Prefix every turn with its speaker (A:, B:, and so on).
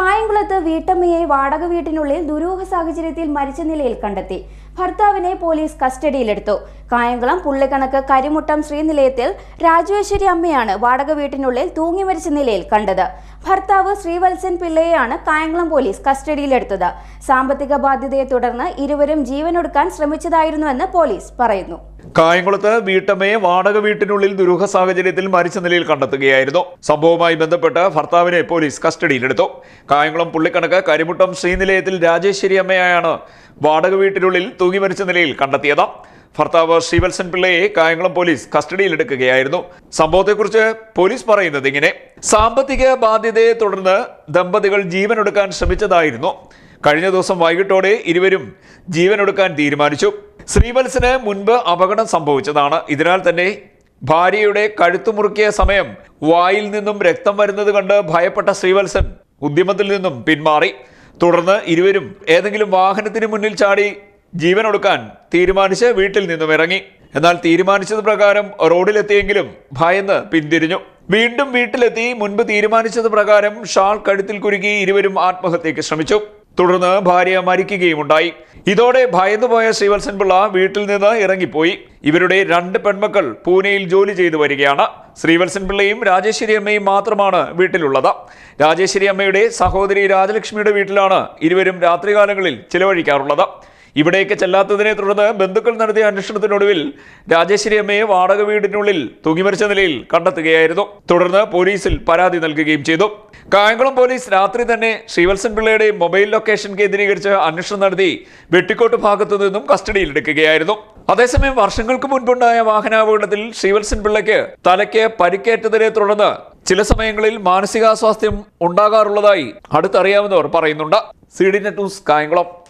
A: കായംകുളത്ത് വീട്ടമ്മയെ വാടക വീട്ടിനുള്ളിൽ ദുരൂഹ സാഹചര്യത്തിൽ മരിച്ച നിലയിൽ കണ്ടെത്തി. ഭർത്താവിനെ പോലീസ് കസ്റ്റഡിയിലെടുത്തു. കായംകുളം പുള്ളിക്കണക്ക് കരിമുട്ടം ശ്രീനിലയത്തിൽ രാജേശ്വരി അമ്മയാണ് വാടക വീട്ടിനുള്ളിൽ തൂങ്ങി മരിച്ച നിലയിൽ കണ്ടത്. ഭർത്താവ് ശ്രീവത്സൻ പിള്ളയെയാണ് കായംകുളം പോലീസ് കസ്റ്റഡിയിലെടുത്തത്. സാമ്പത്തിക ബാധ്യതയെ തുടർന്ന് ഇരുവരും ജീവനൊടുക്കാൻ ശ്രമിച്ചതായിരുന്നുവെന്ന് പോലീസ് പറയുന്നു.
B: കായംകുളത്ത് വീട്ടമ്മയെ വാടക വീട്ടിനുള്ളിൽ ദുരൂഹ സാഹചര്യത്തിൽ മരിച്ച നിലയിൽ കണ്ടെത്തുകയായിരുന്നു. സംഭവവുമായി ബന്ധപ്പെട്ട് ഭർത്താവിനെ പോലീസ് കസ്റ്റഡിയിലെടുത്തു. കായംകുളം പുള്ളിക്കണക്ക് കരിമുട്ടം ശ്രീനിലയത്തിൽ രാജേശ്വരി അമ്മയാണ് വാടക വീട്ടിനുള്ളിൽ തൂങ്ങി മരിച്ച നിലയിൽ കണ്ടെത്തിയത്. ഭർത്താവ് ശ്രീവത്സൻ പിള്ളയെ കായംകുളം പോലീസ് കസ്റ്റഡിയിലെടുക്കുകയായിരുന്നു. സംഭവത്തെക്കുറിച്ച് പോലീസ് പറയുന്നത് ഇങ്ങനെ സാമ്പത്തിക ബാധ്യതയെ തുടർന്ന് ദമ്പതികൾ ജീവനൊടുക്കാൻ ശ്രമിച്ചതായിരുന്നു. കഴിഞ്ഞ ദിവസം വൈകിട്ടോടെ ഇരുവരും ജീവനൊടുക്കാൻ തീരുമാനിച്ചു. ശ്രീവത്സന് മുൻപ് അപകടം സംഭവിച്ചതാണ്. ഇതിനാൽ തന്നെ ഭാര്യയുടെ കഴുത്തു മുറുക്കിയ സമയം വായിൽ നിന്നും രക്തം വരുന്നത് കണ്ട് ഭയപ്പെട്ട ശ്രീവത്സൻ ഉദ്യമത്തിൽ നിന്നും പിന്മാറി. തുടർന്ന് ഇരുവരും ഏതെങ്കിലും വാഹനത്തിന് മുന്നിൽ ചാടി ജീവനൊടുക്കാൻ തീരുമാനിച്ച് വീട്ടിൽ നിന്നും ഇറങ്ങി. എന്നാൽ തീരുമാനിച്ചത് പ്രകാരം റോഡിലെത്തിയെങ്കിലും ഭയന്ന് പിന്തിരിഞ്ഞു. വീണ്ടും വീട്ടിലെത്തി മുൻപ് തീരുമാനിച്ചത് പ്രകാരം ഷാൾ കഴുത്തിൽ കുരുക്കി ഇരുവരും ആത്മഹത്യക്ക് ശ്രമിച്ചു. തുടർന്ന് ഭാര്യ മരിക്കുകയും ഉണ്ടായി ഇതോടെ ഭയന്നുപോയ ശ്രീവത്സൻ പിള്ള വീട്ടിൽ നിന്ന് ഇറങ്ങിപ്പോയി. ഇവരുടെ രണ്ട് പെൺമക്കൾ പൂനെയിൽ ജോലി ചെയ്തു വരികയാണ്. ശ്രീവത്സൻ പിള്ളയും രാജേശ്വരി അമ്മയും മാത്രമാണ് വീട്ടിലുള്ളത്. രാജേശ്വരി അമ്മയുടെ സഹോദരി രാജലക്ഷ്മിയുടെ വീട്ടിലാണ് ഇരുവരും രാത്രികാലങ്ങളിൽ ചിലവഴിക്കാറുള്ളത്. ഇവിടേക്ക് ചെല്ലാത്തതിനെ തുടർന്ന് ബന്ധുക്കൾ നടത്തിയ അന്വേഷണത്തിനൊടുവിൽ രാജേശ്വരി അമ്മയെ വാടക വീടിനുള്ളിൽ തൂങ്ങിമരിച്ച നിലയിൽ കണ്ടെത്തുകയായിരുന്നു. തുടർന്ന് പോലീസിൽ പരാതി നൽകുകയും ചെയ്തു. കായംകുളം പോലീസ് രാത്രി തന്നെ ശ്രീവത്സൻ പിള്ളയുടെ മൊബൈൽ ലൊക്കേഷൻ കേന്ദ്രീകരിച്ച് അന്വേഷണം നടത്തി വെട്ടിക്കോട്ട് ഭാഗത്തു നിന്നും കസ്റ്റഡിയിലെടുക്കുകയായിരുന്നു അതേസമയം വർഷങ്ങൾക്ക് മുൻപുണ്ടായ വാഹനാപകടത്തിൽ ശ്രീവത്സൻ പിള്ളയ്ക്ക് തലയ്ക്ക് പരിക്കേറ്റതിനെ തുടർന്ന് ചില സമയങ്ങളിൽ മാനസികാസ്വാസ്ഥ്യം ഉണ്ടാകാറുള്ളതായി അടുത്തറിയാവുന്നവർ പറയുന്നുണ്ട്. C D net news Kayamkulam.